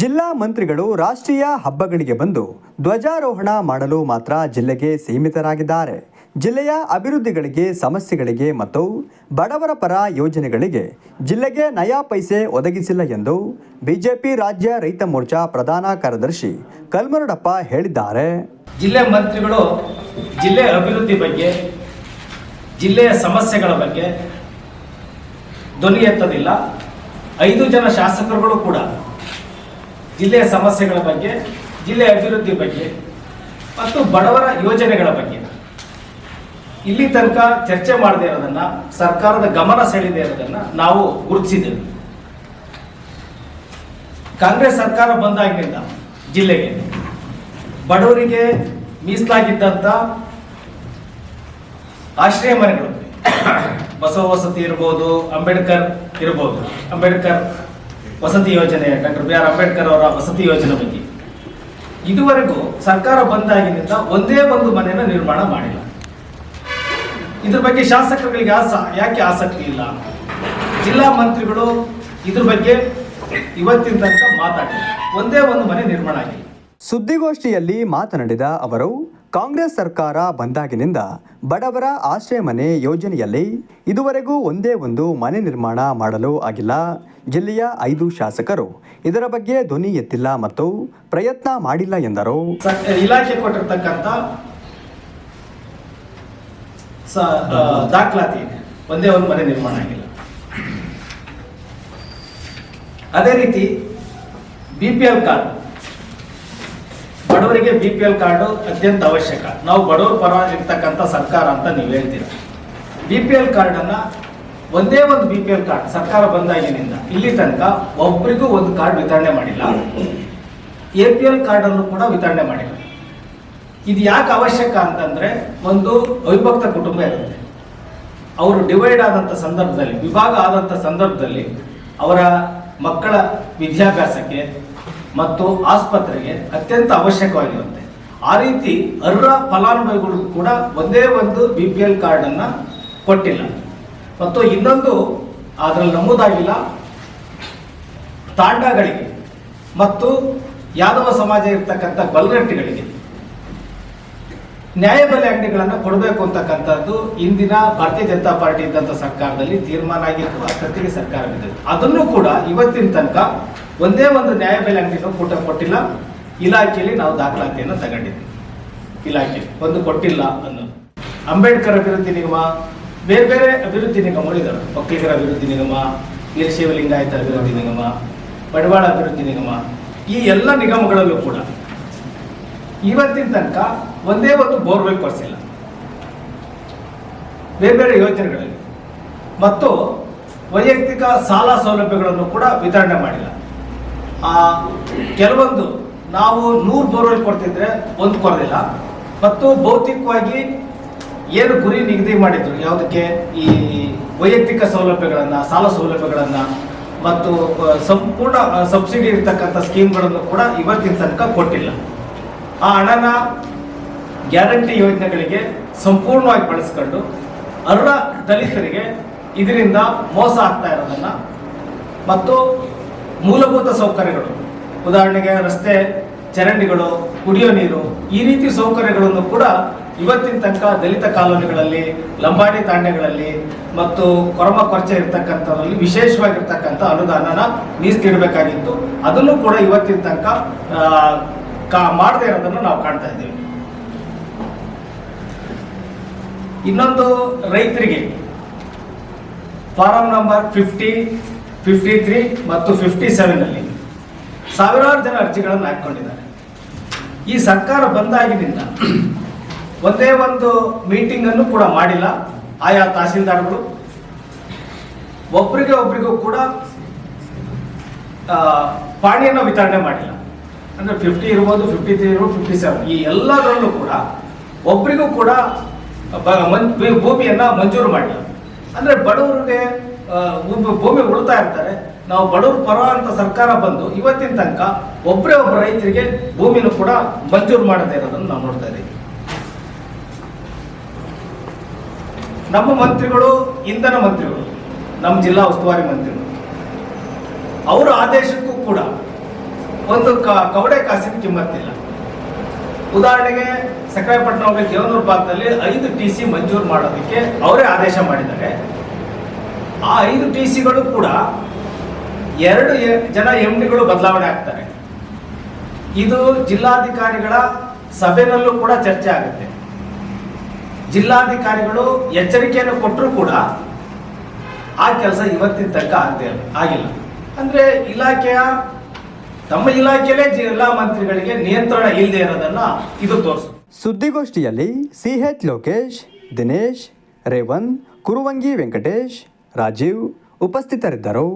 ಜಿಲ್ಲಾ ಮಂತ್ರಿಗಳು ರಾಷ್ಟ್ರೀಯ ಹಬ್ಬಗಳಿಗೆ ಬಂದು ಧ್ವಜಾರೋಹಣ ಮಾಡಲು ಮಾತ್ರ ಜಿಲ್ಲೆಗೆ ಸೀಮಿತರಾಗಿದ್ದಾರೆ. ಜಿಲ್ಲೆಯ ಅಭಿವೃದ್ಧಿಗಳಿಗೆ, ಸಮಸ್ಯೆಗಳಿಗೆ ಮತ್ತು ಬಡವರ ಪರ ಯೋಜನೆಗಳಿಗೆ ಜಿಲ್ಲೆಗೆ ನಯಾ ಪೈಸೆ ಒದಗಿಸಿಲ್ಲ ಎಂದು ಬಿಜೆಪಿ ರಾಜ್ಯ ರೈತ ಮೋರ್ಚಾ ಪ್ರಧಾನ ಕಾರ್ಯದರ್ಶಿ ಕಲ್ಮರಡಪ್ಪ ಹೇಳಿದ್ದಾರೆ. ಜಿಲ್ಲೆ ಮಂತ್ರಿಗಳು, ಜಿಲ್ಲೆ ಅಭಿವೃದ್ಧಿ ಬಗ್ಗೆ, ಜಿಲ್ಲೆಯ ಸಮಸ್ಯೆಗಳ ಬಗ್ಗೆ ಧ್ವನಿ ಎತ್ತದಿಲ್ಲ. ಐದು ಜನ ಶಾಸಕರುಗಳು ಕೂಡ ಜಿಲ್ಲೆಯ ಸಮಸ್ಯೆಗಳ ಬಗ್ಗೆ, ಜಿಲ್ಲೆಯ ಅಭಿವೃದ್ಧಿ ಬಗ್ಗೆ ಮತ್ತು ಬಡವರ ಯೋಜನೆಗಳ ಬಗ್ಗೆ. ಇಲ್ಲಿ ತನಕ ಚರ್ಚೆ ಮಾಡದೇ ಇರೋದನ್ನ, ಸರ್ಕಾರದ ಗಮನ ಸೆಳೆದೇ ಇರೋದನ್ನ ನಾವು ಗುರುತಿಸಿದ್ದೇವೆ. ಕಾಂಗ್ರೆಸ್ ಸರ್ಕಾರ ಬಂದಾಗಿನಿಂದ ಜಿಲ್ಲೆಗೆ ಬಡವರಿಗೆ ಮೀಸಲಾಗಿದ್ದಂಥ ಆಶ್ರಯ ಮನೆಗಳು, ಬಸವ ವಸತಿ ಇರ್ಬೋದು, ಅಂಬೇಡ್ಕರ್ ಇರ್ಬೋದು, ಅಂಬೇಡ್ಕರ್ ವಸತಿ ಯೋಜನೆ, ಡಾಕ್ಟರ್ ಬಿ ಆರ್ ಅಂಬೇಡ್ಕರ್ ಅವರ ವಸತಿ ಯೋಜನೆ ಬಗ್ಗೆ. ಇದುವರೆಗೂ ಸರ್ಕಾರ ಬಂದಾಗಿನಿಂದ ಒಂದೇ ಒಂದು ಮನೆಯನ್ನು ನಿರ್ಮಾಣ ಮಾಡಿಲ್ಲ. ಇದ್ರ ಬಗ್ಗೆ ಶಾಸಕರುಗಳಿಗೆ ಆಸ, ಯಾಕೆ ಆಸಕ್ತಿ ಇಲ್ಲ? ಜಿಲ್ಲಾ ಮಂತ್ರಿಗಳು ಇದ್ರ ಬಗ್ಗೆ ಇವತ್ತಿನ ತನಕ ಮಾತಾಡಿಲ್ಲ. ಒಂದೇ ಒಂದು ಮನೆ ನಿರ್ಮಾಣ ಆಗಿಲ್ಲ. ಸುದ್ದಿಗೋಷ್ಠಿಯಲ್ಲಿ ಮಾತನಾಡಿದ ಅವರು ಕಾಂಗ್ರೆಸ್ ಸರ್ಕಾರ ಬಂದಾಗಿನಿಂದ ಬಡವರ ಆಶ್ರಯ ಮನೆ ಯೋಜನೆಯಲ್ಲಿ ಇದುವರೆಗೂ ಒಂದೇ ಒಂದು ಮನೆ ನಿರ್ಮಾಣ ಮಾಡಲು ಆಗಿಲ್ಲ. ಜಿಲ್ಲೆಯ ಐದು ಶಾಸಕರು ಇದರ ಬಗ್ಗೆ ಧ್ವನಿ ಎತ್ತಿಲ್ಲ ಮತ್ತು ಪ್ರಯತ್ನ ಮಾಡಿಲ್ಲ ಎಂದರು. ಇಲಾಖೆ ಕೊಟ್ಟಿರ್ತಕ್ಕಂಥ ದಾಖಲಾತಿ ಒಂದೇ ಒಂದು ಮನೆ ನಿರ್ಮಾಣ ಆಗಿಲ್ಲ. ಅದೇ ರೀತಿ ಬಿ ಕಾರ್ಡ್ ಬಡವರಿಗೆ ಬಿ ಪಿ ಎಲ್ ಕಾರ್ಡು ಅತ್ಯಂತ ಅವಶ್ಯಕ. ನಾವು ಬಡವರ ಪರವಾಗಿರ್ತಕ್ಕಂಥ ಸರ್ಕಾರ ಅಂತ ನೀವು ಹೇಳ್ತೀರ. ಬಿ ಪಿ ಎಲ್ ಕಾರ್ಡನ್ನು ಒಂದೇ ಒಂದು ಬಿ ಪಿ ಎಲ್ ಕಾರ್ಡ್ ಸರ್ಕಾರ ಬಂದಾಗಿನಿಂದ ಇಲ್ಲಿ ತನಕ ಒಬ್ಬರಿಗೂ ಒಂದು ಕಾರ್ಡ್ ವಿತರಣೆ ಮಾಡಿಲ್ಲ. ಎ ಪಿ ಎಲ್ ಕಾರ್ಡನ್ನು ಕೂಡ ವಿತರಣೆ ಮಾಡಿಲ್ಲ. ಇದು ಯಾಕೆ ಅವಶ್ಯಕ ಅಂತಂದ್ರೆ ಒಂದು ಅವಿಭಕ್ತ ಕುಟುಂಬ ಇರುತ್ತೆ. ಅವರು ಡಿವೈಡ್ ಆದಂಥ ಸಂದರ್ಭದಲ್ಲಿ, ವಿಭಾಗ ಆದಂಥ ಸಂದರ್ಭದಲ್ಲಿ ಅವರ ಮಕ್ಕಳ ವಿದ್ಯಾಭ್ಯಾಸಕ್ಕೆ ಮತ್ತು ಆಸ್ಪತ್ರೆಗೆ ಅತ್ಯಂತ ಅವಶ್ಯಕವಾಗಿರುತ್ತೆ. ಆ ರೀತಿ ಅರ್ಹ ಫಲಾನುಭವಿಗಳು ಕೂಡ ಒಂದೇ ಒಂದು ಬಿ ಪಿ ಎಲ್ ಕಾರ್ಡನ್ನು ಕೊಟ್ಟಿಲ್ಲ. ಮತ್ತು ಇನ್ನೊಂದು ಅದರಲ್ಲಿ ನಮೂದಾಗಿಲ್ಲ. ತಾಂಡಗಳಿಗೆ ಮತ್ತು ಯಾದವ ಸಮಾಜ ಇರತಕ್ಕಂಥ ಬಲ್ಗಟ್ಟಿಗಳಿಗೆ. ನ್ಯಾಯಬೆಲೆ ಅಂಗಡಿಗಳನ್ನು ಕೊಡಬೇಕು ಅಂತಕ್ಕಂಥದ್ದು ಇಂದಿನ ಭಾರತೀಯ ಜನತಾ ಪಾರ್ಟಿ ಇದ್ದಂಥ ಸರ್ಕಾರದಲ್ಲಿ ತೀರ್ಮಾನ ಆಗಿತ್ತು ಅಷ್ಟೊತ್ತಿಗೆ ಸರ್ಕಾರ ಬಿದ್ದಿತ್ತು ಅದನ್ನು ಕೂಡ ಇವತ್ತಿನ ತನಕ ಒಂದೇ ಒಂದು ನ್ಯಾಯಬೆಲೆ ಅಂಗಡಿನೂ ಕೂಟ ಕೊಟ್ಟಿಲ್ಲ. ಇಲಾಖೆಯಲ್ಲಿ ನಾವು ದಾಖಲಾತಿಯನ್ನು ತಗೊಂಡಿದ್ದೀವಿ ಇಲಾಖೆ, ಒಂದು ಕೊಟ್ಟಿಲ್ಲ ಅನ್ನೋದು ಅಂಬೇಡ್ಕರ್ ಅಭಿವೃದ್ಧಿ ನಿಗಮ, ಬೇರೆ ಬೇರೆ ಅಭಿವೃದ್ಧಿ ನಿಗಮಗಳು ಇದ್ದಾರೆ ಒಕ್ಕಲಿಗರ ಅಭಿವೃದ್ಧಿ ನಿಗಮ ವೀರಶೈವ ಲಿಂಗಾಯತ ಅಭಿವೃದ್ಧಿ ನಿಗಮ, ಬಡವಾಳ ಅಭಿವೃದ್ಧಿ ನಿಗಮ, ಈ ಎಲ್ಲ ನಿಗಮಗಳಲ್ಲೂ ಕೂಡ ಇವತ್ತಿನ ತನಕ ಒಂದೇ ಒಂದು ಬೋರ್ವೆಲ್ ಕೊಡಿಸಿಲ್ಲ. ಬೇರೆ ಬೇರೆ ಯೋಜನೆಗಳಲ್ಲಿ. ಮತ್ತು ವೈಯಕ್ತಿಕ ಸಾಲ ಸೌಲಭ್ಯಗಳನ್ನು ಕೂಡ ವಿತರಣೆ ಮಾಡಿಲ್ಲ. ಆ, ಕೆಲವೊಂದು ನಾವು ನೂರು ಬೋರ್ವೆಲ್ ಕೊಡ್ತಿದ್ರೆ ಒಂದು ಕೊರಲಿಲ್ಲ ಮತ್ತು ಭೌತಿಕವಾಗಿ ಏನು ಗುರಿ ನಿಗದಿ ಮಾಡಿದ್ರು? ಯಾವುದಕ್ಕೆ? ಈ ವೈಯಕ್ತಿಕ ಸೌಲಭ್ಯಗಳನ್ನು ಸಾಲ ಸೌಲಭ್ಯಗಳನ್ನು ಮತ್ತು ಸಂಪೂರ್ಣ ಸಬ್ಸಿಡಿ ಇರ್ತಕ್ಕಂಥ ಸ್ಕೀಮ್ಗಳನ್ನು ಕೂಡ ಇವತ್ತಿನ ತನಕ ಕೊಟ್ಟಿಲ್ಲ. ಆ ಹಣನ ಗ್ಯಾರಂಟಿ ಯೋಜನೆಗಳಿಗೆ ಸಂಪೂರ್ಣವಾಗಿ ಬಳಸ್ಕೊಂಡು ಅರ್ಹ ದಲಿತರಿಗೆ ಇದರಿಂದ ಮೋಸ ಆಗ್ತಾ ಇರೋದನ್ನ ಮತ್ತು ಮೂಲಭೂತ ಸೌಕರ್ಯಗಳು, ಉದಾಹರಣೆಗೆ ರಸ್ತೆ, ಚರಂಡಿಗಳು, ಕುಡಿಯೋ ನೀರು, ಈ ರೀತಿ ಸೌಕರ್ಯಗಳನ್ನು ಕೂಡ ಇವತ್ತಿನ ತನಕ ದಲಿತ ಕಾಲೋನಿಗಳಲ್ಲಿ, ಲಂಬಾಣಿ ತಾಂಡೆಗಳಲ್ಲಿ ಮತ್ತು ಕೊರಮ ಕೊರಚೆ ಇರ್ತಕ್ಕಂಥದ್ರಲ್ಲಿ ವಿಶೇಷವಾಗಿರ್ತಕ್ಕಂಥ ಅನುದಾನನ ಮೀಸಲಿಡಬೇಕಾಗಿತ್ತು ಅದನ್ನು ಕೂಡ ಇವತ್ತಿನ ತನಕ ಕಾ ಮಾಡದೇ ಇರೋದನ್ನು ನಾವು ಕಾಣ್ತಾ ಇದ್ದೀವಿ. ಇನ್ನೊಂದು ರೈತರಿಗೆ form number fifty fifty three ಮತ್ತು ಫಿಫ್ಟಿ ಸೆವೆನ್ ಅಲ್ಲಿ ಸಾವಿರಾರು ಜನ ಅರ್ಜಿಗಳನ್ನು ಹಾಕ್ಕೊಂಡಿದ್ದಾರೆ. ಈ ಸರ್ಕಾರ ಬಂದಾಗಿನಿಂದ ಒಂದೇ ಒಂದು ಮೀಟಿಂಗ್ ಅನ್ನು ಕೂಡ ಮಾಡಿಲ್ಲ. ಆಯಾ ತಹಸೀಲ್ದಾರ್ಗಳು ಒಬ್ರಿಗೆ ಒಬ್ರಿಗೂ ಕೂಡ ಪಾಣಿಯನ್ನು ವಿತರಣೆ ಮಾಡಿಲ್ಲ. ಅಂದ್ರೆ ಫಿಫ್ಟಿ ಇರ್ಬೋದು ಫಿಫ್ಟಿ ತ್ರೀ ಇರ್ಬೋದು ಫಿಫ್ಟಿ ಸೆವೆನ್ ಈ ಎಲ್ಲದರಲ್ಲೂ ಕೂಡ ಒಬ್ರಿಗೂ ಕೂಡ ಭೂಮಿಯನ್ನು ಮಂಜೂರು ಮಾಡಿಲ್ಲ ಅಂದ್ರೆ ಬಡವರಿಗೆ ಭೂಮಿ ಉಳ್ತಾ ಇರ್ತಾರೆ. ನಾವು ಬಡವರು ಪರ ಅಂತ ಸರ್ಕಾರ ಬಂದು ಇವತ್ತಿನ ತನಕ ಒಬ್ಬರೇ ಒಬ್ಬ ರೈತರಿಗೆ ಭೂಮಿನೂ ಕೂಡ ಮಂಜೂರು ಮಾಡದೇ ಇರೋದನ್ನು ನಾವು ನೋಡ್ತಾ ಇದ್ದೀವಿ ನಮ್ಮ ಮಂತ್ರಿಗಳು, ಇಂಧನ ಮಂತ್ರಿಗಳು, ನಮ್ಮ ಜಿಲ್ಲಾ ಉಸ್ತುವಾರಿ ಮಂತ್ರಿಗಳು, ಅವರ ಆದೇಶಕ್ಕೂ ಕೂಡ ಒಂದು ಕವಡೆ ಕಾಸಿನ ಕಿಮ್ಮತ್ತಿಲ್ಲ. ಉದಾಹರಣೆಗೆ ಸಕ್ರಾಯಪಟ್ಟಣ ಹೋಗ್ಲಿಕ್ಕೆ ದೇವನೂರು ಭಾಗದಲ್ಲಿ ಐದು ಟಿ ಸಿ ಮಂಜೂರು ಮಾಡೋದಕ್ಕೆ ಅವರೇ ಆದೇಶ ಮಾಡಿದ್ದಾರೆ. ಆ ಐದು ಟಿ ಸಿಗಳು ಕೂಡ ಎರಡು ಜನ ಎಂ ಡಿಗಳು ಬದಲಾವಣೆ ಆಗ್ತಾರೆ. ಇದು ಜಿಲ್ಲಾಧಿಕಾರಿಗಳ ಸಭೆನಲ್ಲೂ ಕೂಡ ಚರ್ಚೆ ಆಗುತ್ತೆ. ಜಿಲ್ಲಾಧಿಕಾರಿಗಳು ಎಚ್ಚರಿಕೆಯನ್ನು ಕೊಟ್ಟರೂ ಕೂಡ ಆ ಕೆಲಸ ಇವತ್ತಿನ ತನಕ ಆಗದೆ ಆಗಿಲ್ಲ ಅಂದ್ರೆ ಇಲಾಖೆಯ ತಮ್ಮ ಇಲಾಖೆಯಲ್ಲೇ ಜಿಲ್ಲಾ ಮಂತ್ರಿಗಳಿಗೆ ನಿಯಂತ್ರಣ ಇಲ್ಲದೆ ಇರೋದನ್ನ ಇದು ತೋರಿಸುತ್ತೆ. ಸುದ್ದಿಗೋಷ್ಠಿಯಲ್ಲಿ ಸಿಎಚ್ ಲೋಕೇಶ್, ದಿನೇಶ್, ರೇವನ್, ಕುರುವಂಗಿ ವೆಂಕಟೇಶ್, ರಾಜೀವ್ ಉಪಸ್ಥಿತರಿದ್ದರು.